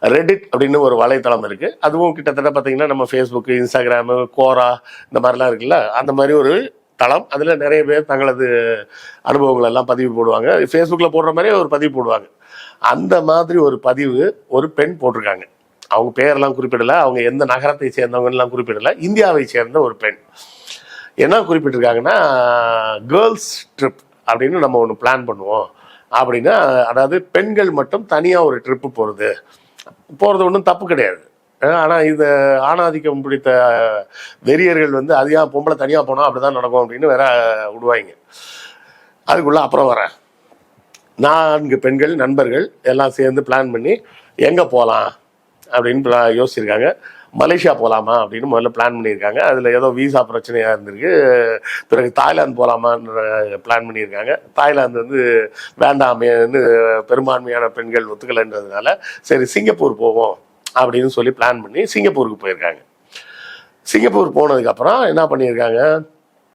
Reddit அப்படின்னு ஒரு வலைத்தளம் இருக்கு. அதுவும் கிட்டத்தட்ட பார்த்தீங்கன்னா நம்ம ஃபேஸ்புக் இன்ஸ்டாகிராமு கோரா இந்த மாதிரிலாம் இருக்குல்ல? அந்த மாதிரி ஒரு தளம். அதில் நிறைய பேர் தங்களது அனுபவங்கள் எல்லாம் பதிவு போடுவாங்க. ஃபேஸ்புக்கில் போடுற மாதிரியே ஒரு பதிவு போடுவாங்க. அந்த மாதிரி ஒரு பதிவு ஒரு பெண் போட்டிருக்காங்க. அவங்க பேரெல்லாம் குறிப்பிடல. அவங்க எந்த நகரத்தை சேர்ந்தவங்கலாம் குறிப்பிடல. இந்தியாவை சேர்ந்த ஒரு பெண். என்ன குறிப்பிட்டிருக்காங்கன்னா கேர்ள்ஸ் ட்ரிப் அப்படின்னு நம்ம ஒன்று பிளான் பண்ணுவோம். அப்படின்னா அதாவது பெண்கள் மட்டும் தனியாக ஒரு ட்ரிப்பு போகிறது போகிறது ஒன்றும் தப்பு கிடையாது. ஆனால் இது ஆணாதிக்கம் பிடித்த வெறியர்கள் வந்து அது ஏன் பொம்பளை தனியாக போனோம் அப்படி தான் நடக்கும் அப்படின்னு வேற விடுவாங்க. அதுக்குள்ளே அப்புறம் வரேன் நான்கு பெண்கள் நண்பர்கள் எல்லாம் சேர்ந்து பிளான் பண்ணி எங்கே போகலாம் அப்படின்னு யோசிச்சிருக்காங்க. மலேசியா போகலாமா அப்படின்னு முதல்ல பிளான் பண்ணியிருக்காங்க. அதில் ஏதோ விசா பிரச்சனையாக இருந்திருக்கு. பிறகு தாய்லாந்து போகலாமான்னு பிளான் பண்ணியிருக்காங்க. தாய்லாந்து வந்து வேண்டாமேன்னு பெரும்பான்மையான பெண்கள் ஒத்துக்கலைன்றதுனால சரி சிங்கப்பூர் போவோம் அப்படின்னு சொல்லி பிளான் பண்ணி சிங்கப்பூருக்கு போயிருக்காங்க. சிங்கப்பூர் போனதுக்கப்புறம் என்ன பண்ணியிருக்காங்க?